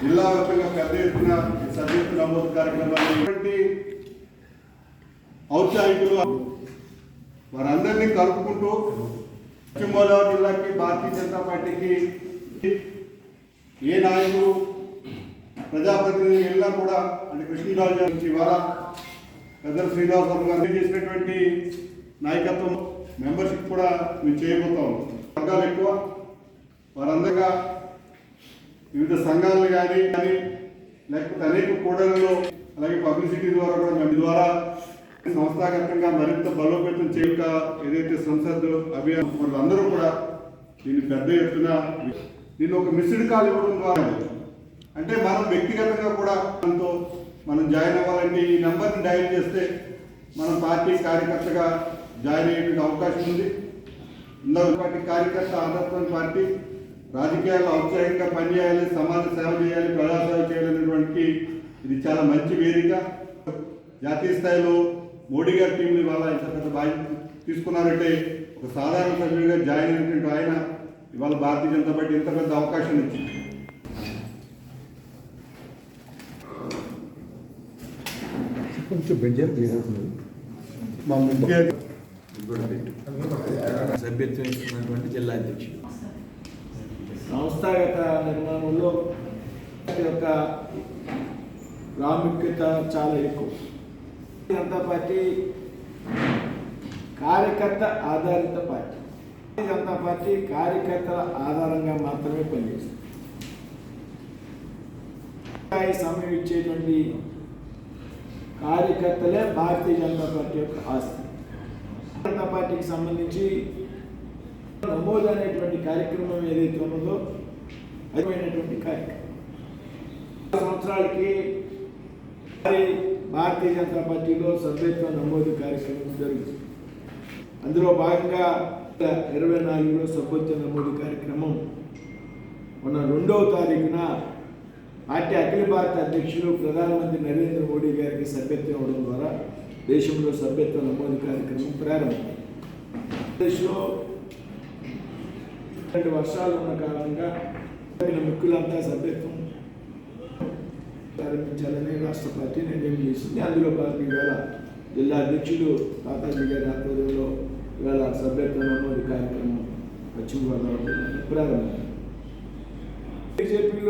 జిల్లా వ్యాప్తంగా పెద్ద ఎత్తున ఈ నమోదు కార్యక్రమాన్ని ఇటువంటి ఔత్సాహికులు వారందరినీ కలుపుకుంటూ పశ్చిమ గోదావరి జిల్లాకి భారతీయ జనతా పార్టీకి ఏ నాయకులు ప్రజాప్రతినిధి వెళ్ళినా కూడా అంటే కృష్ణరాజు గారి నుంచి ఇవాళ పెద్దల శ్రీనివాసరావు గారు చేసినటువంటి నాయకత్వం మెంబర్షిప్ కూడా మేము చేయబోతాం వర్గాలు ఎక్కువ వారందరిగా వివిధ సంఘాలు కానీ కానీ లేకపోతే అనేక కూడలలో అలాగే పబ్లిసిటీ ద్వారా కూడా మేము ద్వారా సంస్థాగతంగా మరింత బలోపేతం చేయక ఏదైతే సంసద్ అభియాన్ వాళ్ళందరూ కూడా దీన్ని పెద్ద ఎత్తున దీన్ని ఒక మిస్డ్ కాల్ ఇవ్వడం ద్వారా అంటే మనం వ్యక్తిగతంగా కూడా మనతో మనం జాయిన్ అవ్వాలంటే ఈ నెంబర్ని డయల్ చేస్తే మనం పార్టీ కార్యకర్తగా జాయిన్ అయ్యేటువంటి అవకాశం ఉంది. ఇందులో పార్టీ కార్యకర్త ఆదర్శం పార్టీ రాజకీయాల్లో ఔత్సాహికంగా పనిచేయాలి సమాజ సేవ చేయాలి ప్రజా సేవ చేయాలనేటువంటి ఇది చాలా మంచి వేదిక. జాతీయ స్థాయిలో మోడీ గారి టీంని ఇవాళ ఇంత పెద్ద బాధ్యత తీసుకున్నారంటే ఒక సాధారణ సభ్యుడిగా జాయిన్ అయినటువంటి ఆయన ఇవాళ భారతీయ జనతా పార్టీ ఇంత పెద్ద అవకాశం ఇచ్చింది మా ముఖ్య సభ్యత్వం ఇస్తున్నటువంటి జిల్లా అధ్యక్షుడు. నిర్మాణంలో యొక్క ప్రాముఖ్యత చాలా ఎక్కువ. జనతా పార్టీ కార్యకర్త ఆధారిత పార్టీ. జనతా పార్టీ కార్యకర్తల ఆధారంగా మాత్రమే పనిచేస్తుంది. సమయం ఇచ్చేటువంటి కార్యకర్తలే భారతీయ జనతా పార్టీ యొక్క ఆస్తి. జనతా పార్టీకి సంబంధించి నమోదు అనేటువంటి కార్యక్రమం ఏదైతే ఉన్నదో అదిమైనటువంటి కార్యక్రమం. సంవత్సరాలకి భారతీయ జనతా పార్టీలో సభ్యత్వ నమోదు కార్యక్రమం జరుగుతుంది అందులో భాగంగా ఇరవై నాలుగులో సభ్యత్వ నమోదు కార్యక్రమం మొన్న రెండవ తారీఖున పార్టీ అఖిల భారత అధ్యక్షులు ప్రధానమంత్రి నరేంద్ర మోడీ గారికి సభ్యత్వం ఇవ్వడం ద్వారా దేశంలో సభ్యత్వ నమోదు కార్యక్రమం ప్రారంభమైంది. దేశంలో రెండు వర్షాలు ఉన్న కారణంగా ముఖ్యులంతా సభ్యత్వం ప్రారంభించాలని రాష్ట్ర పార్టీ నిర్ణయం చేసింది. అందులో భాగంగా ఇవాళ జిల్లా అధ్యక్షులు తాతాజీ గారి ఆధ్వర్యంలో ఇవాళ సభ్యత్వ నమోదు కార్యక్రమం పశ్చిమ గోదావరి ప్రారంభం బీజేపీలో